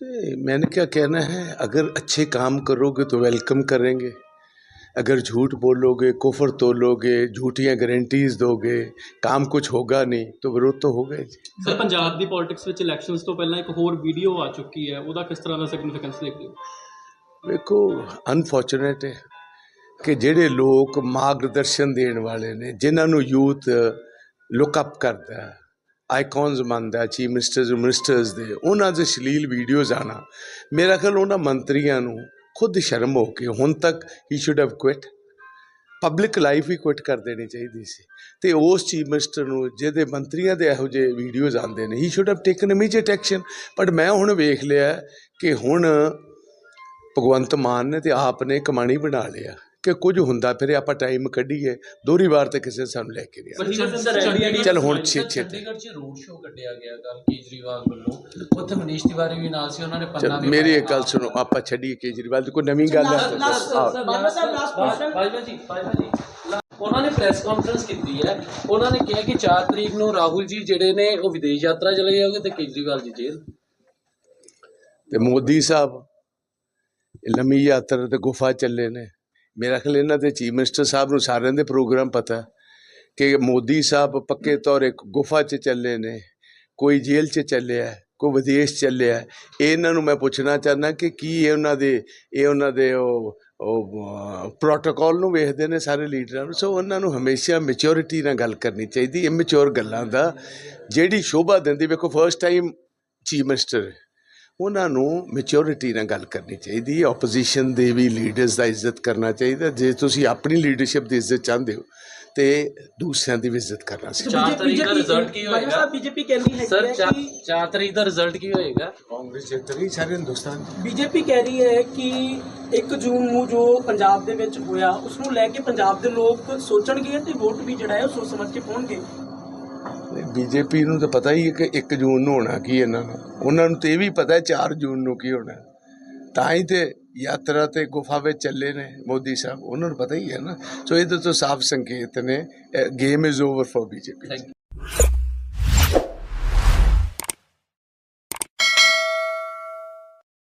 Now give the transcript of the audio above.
तो मैंने क्या कहना है अगर अच्छे काम करोगे तो वेलकम करेंगे अगर झूठ बोलोगे कुफर तोलोगे झूठियाँ गारंटीज दोगे काम कुछ होगा नहीं तो विरोध तो होगा ही जी ਸਰ ਪੰਜਾਬ ਦੀ ਪੋਲਿਟਿਕਸ ਵਿੱਚ ਇਲੈਕਸ਼ਨਸ ਤੋਂ ਪਹਿਲਾਂ ਇੱਕ ਹੋਰ ਵੀਡੀਓ ਆ ਚੁੱਕੀ ਹੈ ਉਹਦਾ ਕਿਸ ਤਰ੍ਹਾਂ ਦਾ ਸਿਗਨੀਫੀਕੈਂਸ ਦੇਖਦੇ ਹੋ ਵੇਖੋ ਅਨਫੋਰਚੂਨੇਟ ਹੈ ਕਿ ਜਿਹੜੇ ਲੋਕ ਮਾਰਗਦਰਸ਼ਨ ਦੇਣ ਵਾਲੇ ਨੇ ਜਿਨ੍ਹਾਂ ਨੂੰ ਯੂਥ ਲੁੱਕ ਅਪ ਕਰਦਾ ਹੈ ਆਈਕਨਸ ਮੰਨਦਾ ਚੀਫ ਮਿਨਿਸਟਰਸ ਮਿਨਿਸਟਰਸ ਦੇ। ਉਹਨਾਂ ਦੇ ਸ਼ਲੀਲ ਵੀਡੀਓਜ਼ ਆਣਾ। ਮੇਰਾ ਖਿਆਲ ਉਹਨਾਂ ਮੰਤਰੀਆਂ ਨੂੰ ਖੁਦ ਸ਼ਰਮ ਹੋ ਕੇ ਹੁਣ ਤੱਕ ਹੀ should have quit public life he quit ਕਰ ਦੇਣੀ ਚਾਹੀਦੀ ਸੀ। ਤੇ ਉਸ ਚੀਫ ਮਿਨਿਸਟਰ ਨੂੰ ਜਿਹਦੇ ਮੰਤਰੀਆਂ ਦੇ ਇਹੋ ਜਿਹੇ ਵੀਡੀਓਜ਼ ਆਉਂਦੇ ਨੇ ਹੀ should have taken immediate action but ਮੈਂ ਹੁਣ ਵੇਖ ਲਿਆ ਕਿ ਹੁਣ ਭਗਵੰਤ ਮਾਨ ਨੇ ਤੇ ਆਪ ਨੇ ਕਮਾਣੀ ਬਣਾ ਲਿਆ। ਕਿ ਕੁਝ ਹੁੰਦਾ ਫਿਰ ਆਪਾਂ ਟਾਈਮ ਕੱਢੀਏ। ਦੋਹਰੀ ਵਾਰ ਤੇ ਕਿਸੇ ਸਾਨੂੰ ਲੈ ਕੇ ਨਹੀਂ ਚੱਲ ਹੁਣ ਛੇ ਛੇ ਚੰਡੀਗੜ੍ਹ 'ਚ ਰੋਡ ਸ਼ੋਅ ਕੱਢਿਆ ਗਿਆ ਕੱਲ ਕੇਜਰੀਵਾਲ ਵੱਲੋਂ। ਉੱਥੇ ਮਨੀਸ਼ ਤਿਵਾਰੀ ਵੀ ਨਾਲ ਸੀ ਉਹਨਾਂ ਨੇ ਪੰਨਾ ਚੱਲ ਵੀ ਮੇਰੀ। ਇੱਕ ਗੱਲ ਸੁਣੋ ਆਪਾਂ ਛੱਡੀਏ ਕੇਜਰੀਵਾਲ ਦੀ ਕੋਈ ਨਵੀਂ ਗੱਲ ਹੈ। ਬਾਜਵਾ ਜੀ ਬਾਜਵਾ ਜੀ। ਉਹਨਾਂ ਨੇ ਪ੍ਰੈਸ ਕਾਨਫਰੰਸ ਕੀਤੀ ਹੈ। ਉਹਨਾਂ ਨੇ ਕਿਹਾ ਕਿ 4 ਤਰੀਕ ਨੂੰ ਰਾਹੁਲ ਜੀ ਜਿਹੜੇ ਨੇ ਉਹ ਵਿਦੇਸ਼ ਯਾਤਰਾ ਚਲੇ ਜਾਓਗੇ ਤੇ ਕੇਜਰੀਵਾਲ ਜੀ ਜੇਲ੍ਹ। ਤੇ ਮੋਦੀ ਸਾਹਿਬ ਇਹ ਲੰਮੀ ਯਾਤਰਾ ਤੇ ਗੁਫਾ ਚੱਲੇ ਨੇ। ਮੇਰਾ ਖਿਆਲ ਇਹਨਾਂ ਦੇ ਚੀਫ ਮਿਨਿਸਟਰ ਸਾਹਿਬ ਨੂੰ ਸਾਰਿਆਂ ਦੇ ਪ੍ਰੋਗਰਾਮ ਪਤਾ ਕਿ ਮੋਦੀ ਸਾਹਿਬ ਪੱਕੇ ਤੌਰ ਇੱਕ ਗੁਫਾ 'ਚ ਚੱਲੇ ਨੇ ਕੋਈ ਜੇਲ੍ਹ 'ਚ ਚੱਲਿਆ ਕੋਈ ਵਿਦੇਸ਼ ਚੱਲਿਆ ਇਹ ਇਹਨਾਂ ਨੂੰ ਮੈਂ ਪੁੱਛਣਾ ਚਾਹੁੰਦਾ ਕਿ ਕੀ ਇਹ ਉਹਨਾਂ ਦੇ ਇਹ ਉਹਨਾਂ ਦੇ ਉਹ ਉਹ ਪ੍ਰੋਟੋਕਾਲ ਨੂੰ ਵੇਖਦੇ ਨੇ ਸਾਰੇ ਲੀਡਰਾਂ ਨੂੰ ਸੋ ਉਹਨਾਂ ਨੂੰ ਹਮੇਸ਼ਾ ਮੈਚੁਰਿਟੀ ਨਾਲ ਗੱਲ ਕਰਨੀ ਚਾਹੀਦੀ ਇਮੈਚੁਰ ਗੱਲਾਂ ਦਾ ਜਿਹੜੀ ਸ਼ੋਭਾ ਦਿੰਦੀ ਵੇਖੋ ਫਰਸਟ ਟਾਈਮ ਚੀਫ ਮਿਨਿਸਟਰ ਉਹਨਾਂ ਨੂੰ ਮੈਚੁਰਿਟੀ ਨਾਲ ਗੱਲ ਕਰਨੀ ਚਾਹੀਦੀ ਹੈ। ਆਪੋਜੀਸ਼ਨ ਦੇ ਵੀ ਲੀਡਰਸ ਦਾ ਇੱਜ਼ਤ ਕਰਨਾ ਚਾਹੀਦਾ। ਜੇ ਤੁਸੀਂ ਆਪਣੀ ਲੀਡਰਸ਼ਿਪ ਦੀ ਇੱਜ਼ਤ ਚਾਹੁੰਦੇ ਹੋ ਤੇ ਦੂਸਰਿਆਂ ਦੀ ਵੀ ਇੱਜ਼ਤ ਕਰਨਾ ਸਿੱਖੋ ਚਾਰ ਤਰੀਕ ਦਾ ਰਿਜ਼ਲਟ ਕੀ ਹੋਏਗਾ ਸਾਹਿਬ ਬੀਜੇਪੀ ਕਹਿੰਦੀ ਹੈ ਸਰ ਕਿ 4 ਤਰੀਕ ਦਾ ਰਿਜ਼ਲਟ ਕੀ ਹੋਏਗਾ? ਕਾਂਗਰਸ ਜਿੱਤ ਰਹੀ ਸਾਰੇ ਹਿੰਦੁਸਤਾਨ। ਬੀਜੇਪੀ ਕਹਿ ਰਹੀ ਹੈ ਕਿ 1 ਜੂਨ ਨੂੰ ਜੋ ਪੰਜਾਬ ਦੇ ਵਿੱਚ ਹੋਇਆ ਉਸ ਨੂੰ ਲੈ ਕੇ ਪੰਜਾਬ ਦੇ ਲੋਕ ਸੋਚਣਗੇ ਤੇ ਵੋਟ ਵੀ ਜਿਹੜਾ ਹੈ ਉਹ ਸੋਚ ਸਮਝ ਕੇ ਪਾਉਣਗੇ। ਬੀਜੇਪੀ ਨੂੰ ਤਾਂ ਪਤਾ ਹੀ ਹੈ ਕਿ 1 ਜੂਨ ਨੂੰ ਹੋਣਾ ਕੀ ਇਹਨਾਂ ਨੂੰ। ਉਹਨਾਂ ਨੂੰ ਤੇ ਇਹ ਵੀ ਪਤਾ ਹੈ 4 ਜੂਨ ਨੂੰ ਕੀ ਹੋਣਾ। ਤਾਂ ਹੀ ਤੇ ਯਾਤਰਾ ਤੇ ਗੁਫਾ ਵਿੱਚ ਚੱਲੇ ਨੇ ਮੋਦੀ ਸਾਹਿਬ। ਉਹਨਾਂ ਨੂੰ ਪਤਾ ਹੀ ਹੈ ਨਾ। ਸੋ ਇਹਦੇ ਤੋਂ ਸਾਫ਼ ਸੰਕੇਤ ਨੇ। Game is over for BJP. Thank you